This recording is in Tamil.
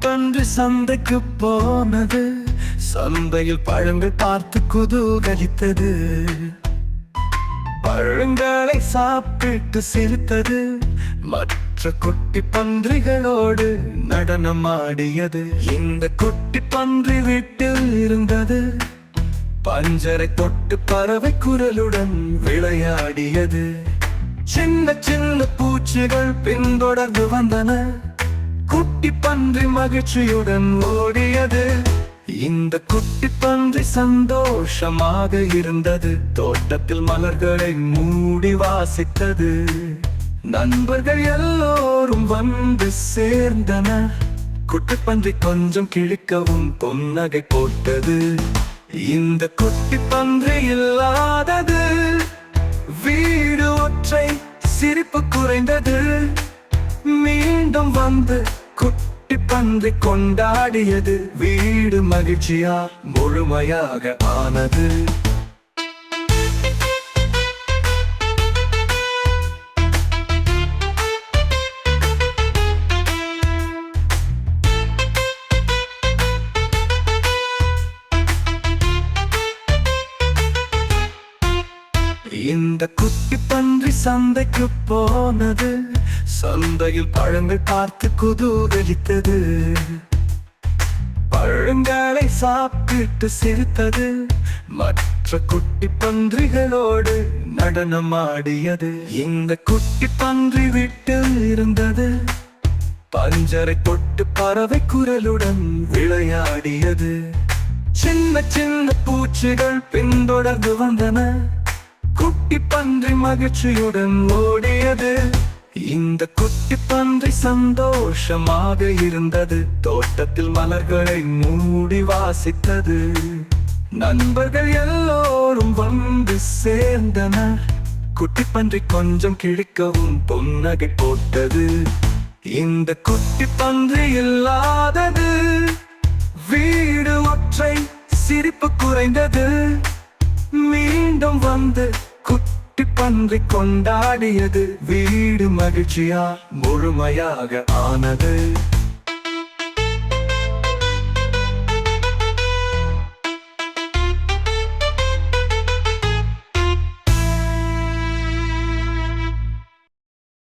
பன்றி சந்தைக்கு போனது. சந்தையில் பழங்கள் பார்த்து குதூகலித்தது. பழங்களை சாப்பிட்டு சிரித்தது. மற்ற குட்டி பன்றிகளோடு நடனமாடியது. இந்த குட்டி பன்றி வீட்டில் இருந்தது. பஞ்சரை தொட்டு பறவை குரலுடன் விளையாடியது. சின்ன சின்ன பூச்சிகள் பின்தொடர்ந்து வந்தன. குட்டி பன்றி மகிழ்ச்சியுடன் ஓடியது. இந்த குட்டி பன்றி சந்தோஷமாக இருந்தது. தோட்டத்தில் மலர்களை மூடி வாசித்தது. நண்பர்கள் எல்லோரும் வந்து சேர்ந்தனர். குட்டி பன்றி கொஞ்சம் கிழிக்கவும் பொன்னகை போட்டது. இந்த குட்டி பன்றி இல்லாதது. வீடு ஒற்றை சிரிப்பு குறைந்தது. மீண்டும் வந்து குட்டி பந்து கொண்டாடியது. வீடு மகிழ்ச்சியா முழுமையாக ஆனது. இந்த குட்டி பன்றி சந்தைக்கு போனது. சந்தையில் பழங்கள் பார்த்து குதூகலித்தது. பழங்களை சாப்பிட்டு சிரித்தது. மற்ற குட்டி பன்றிகளோடு நடனமாடியது. இந்த குட்டி பன்றி வீட்டில் இருந்தது. பஞ்சரை தொட்டு பறவை குரலுடன் விளையாடியது. சின்ன சின்ன பூச்சிகள் பின்தொடர்ந்து வந்தன. மகிழ்ச்சியுடன் ஓடியது. இந்த குட்டி பன்றி சந்தோஷமாக இருந்தது. தோட்டத்தில் மலர்களை மூடி வாசித்தது. நண்பர்கள் எல்லோரும் வந்து சேர்ந்தனர். குட்டி பன்றி கொஞ்சம் கிழிக்கவும் புன்னகை போட்டது. இந்த குட்டி பன்றி இல்லாதது. வீடு ஒற்றை சிரிப்பு குறைந்தது. மீண்டும் வந்து பன்றி கொண்டாடியது வீடு மகிழ்ச்சியா முழுமையாக ஆனது.